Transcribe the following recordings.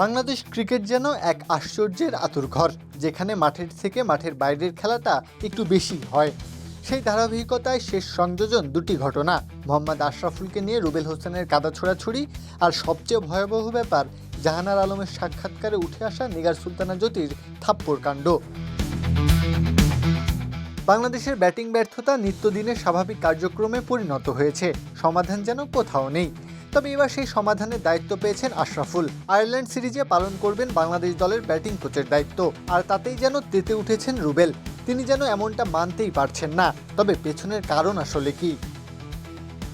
Bangladesh cricket যেন এক আশ্চর্যের আতুরঘর যেখানে মাঠের থেকে মাঠের বাইরের খেলাটা একটু বেশি হয়। সেই ধারাবাহিকতায় শেষ সংযোজন দুটি ঘটনা, মোহাম্মদ আশরাফুলকে নিয়ে রুবেল হোসেনের কাদা ছোড়াছুড়ি আর সবচেয়ে ভয়াবহ ব্যাপার, জাহানার আলমের সাক্ষাৎকারে উঠে আসা নিগার সুলতানা জ্যোতির থাপ্পড় কাণ্ড। বাংলাদেশের ব্যাটিং ব্যর্থতা নিত্যদিনের স্বাভাবিক কার্যক্রমে পরিণত হয়েছে, সমাধান যেন কোথাও নেই। তবে এবার সেই সমাধানের দায়িত্ব পেয়েছেন আশরাফুল। আয়ারল্যান্ড সিরিজে পালন করবেন বাংলাদেশ দলের ব্যাটিং কোচের দায়িত্ব। আর তাতেই যেন তেতে উঠেছেন রুবেল। তিনি যেন এমনটা মানতেই পারছেন না। তবে পেছনের কারণ আসলে কি?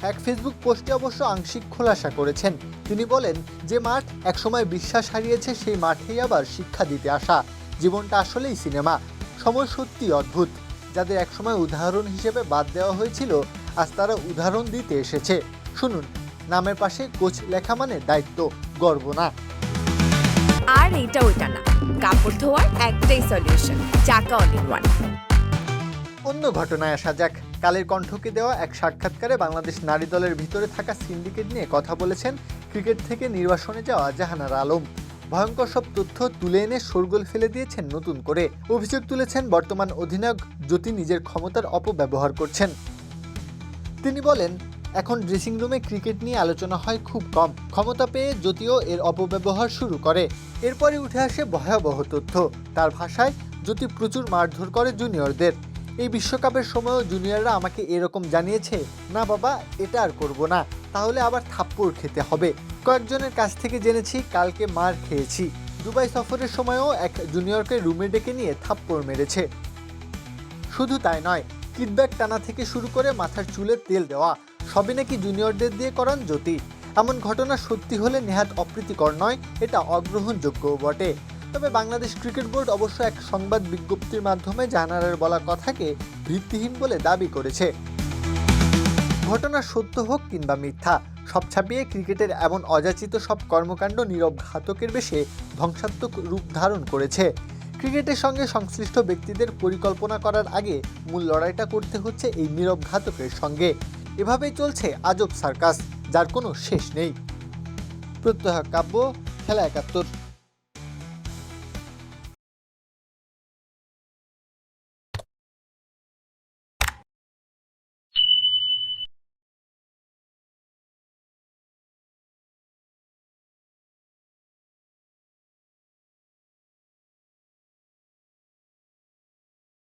এক ফেসবুক পোস্টে অবশ্য আংশিক খোলাসা করেছেন। তিনি বলেন, যে মাঠ একসময় বিশ্বাস হারিয়েছে, সেই মাঠেই আবার শিক্ষা দিতে আসা। জীবনটা আসলেই সিনেমা। সময় সত্যি অদ্ভুত। যাদের একসময় উদাহরণ হিসেবে বাদ দেওয়া হয়েছিল, আজ তারা উদাহরণ দিতে এসেছে। শুনুন। নামের পাশে কোচ লেখা মানে দায়িত্ব গর্ব না। আর এইটা ওইটা না। কাপড় ধোয়ার একটাই সলিউশন চাকা অল ইন ওয়ান অন্য ঘটনায় আসা যাক। কালের কণ্ঠকে দেওয়া এক সাক্ষাৎকারে বাংলাদেশ নারী দলের ভিতরে থাকা সিন্ডিকেট নিয়ে কথা বলেছেন ক্রিকেট থেকে নির্বাসনে যাওয়া জাহানার আলম। ভয়ঙ্কর সব তথ্য তুলে এনে শোরগোল ফেলে দিয়েছেন নতুন করে। অভিযোগ তুলেছেন বর্তমান অধিনায়ক জ্যোতি নিজের ক্ষমতার অপব্যবহার করছেন। তিনি বলেন এখন ড্রেসিং রুমে ক্রিকেট নিয়ে আলোচনা হয় খুব কম। ক্ষমতা পেয়ে যদিও এর অপব্যবহার শুরু করে। এরপরে উঠে আসে ভয়াবহ তথ্য। তার ভাষায়, জ্যোতি প্রচুর মারধর করে জুনিয়রদের এই বিশ্বকাপের সময়ও জুনিয়ররা আমাকে এরকম জানিয়েছে। না বাবা, এটা আর করব না। তাহলে আবার থাপ্পড় খেতে হবে। কয়েকজনের কাছ থেকে জেনেছি, কালকে মার খেয়েছি। দুবাই সফরের সময়ও এক জুনিয়রকে রুমে ডেকে নিয়ে থাপ্পড় মেরেছে। শুধু তাই নয় কিডব্যাক টানা থেকে শুরু করে মাথার চুলে তেল দেওয়া সবই নাকি জুনিয়রদের দিয়ে করান জ্যোতি এমন ঘটনা সত্যি হলে নেহাত অপ্রীতিকর নয়, এটা অগ্রহণযোগ্যও বটে। তবে বাংলাদেশ ক্রিকেট বোর্ড অবশ্য এক সংবাদ বিজ্ঞপ্তির মাধ্যমে জাহানারের বলা কথাকে ভিত্তিহীন বলে দাবি করেছে। ঘটনা সত্য হোক কিংবা মিথ্যা, সব ছাপিয়ে ক্রিকেটের এমন অযাচিত সব কর্মকাণ্ড নীরব ঘাতকের বেশে ধ্বংসাত্মক রূপ ধারণ করেছে। ক্রিকেটের সঙ্গে সংশ্লিষ্ট ব্যক্তিদের পরিকল্পনা করার আগে মূল লড়াইটা করতে হচ্ছে এই নীরব ঘাতকের সঙ্গে। এভাবেই চলছে আজব সার্কাস যার কোনো শেষ নেই। প্রত্যহ কাব্য খেলা একাত্তর।